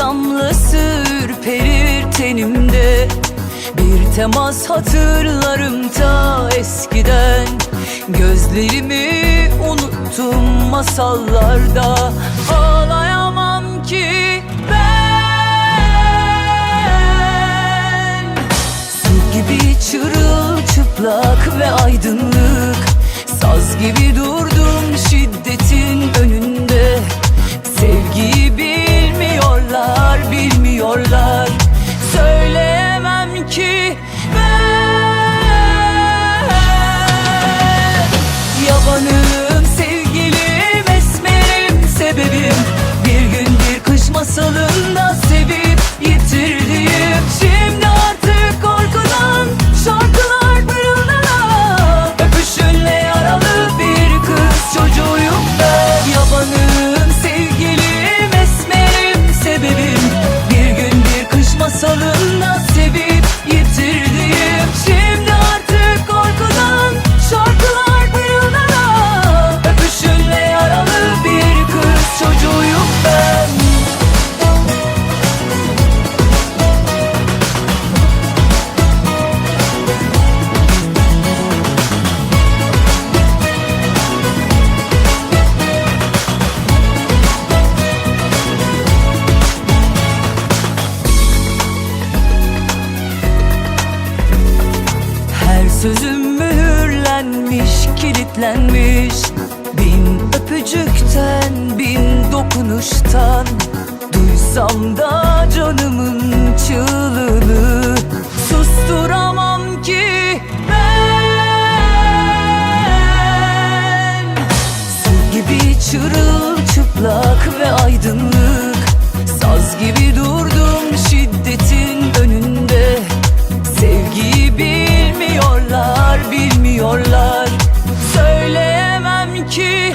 damlası ürperir tenimde Bir temas hatırlarım ta eskiden. Gözlerimi unuttum masallarda. Ağlayamam ki ben ki ben. Yabanım sevgilim esmerim sebebim sözüm mühürlenmiş, kilitlenmiş. Bin öpücükten, bin dokunuştan. Duysam da canımın çığlığını Susturamam ki ben. Su gibi çırılçıplak ve aydınlık Saz gibi durdum bilmiyorlar Söyleyemem ki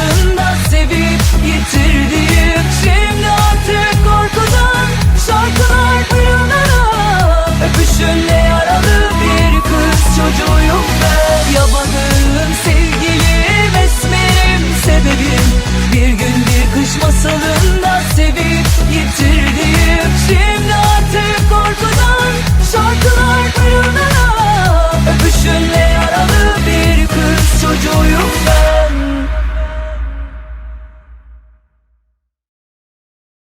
anında sevip yitir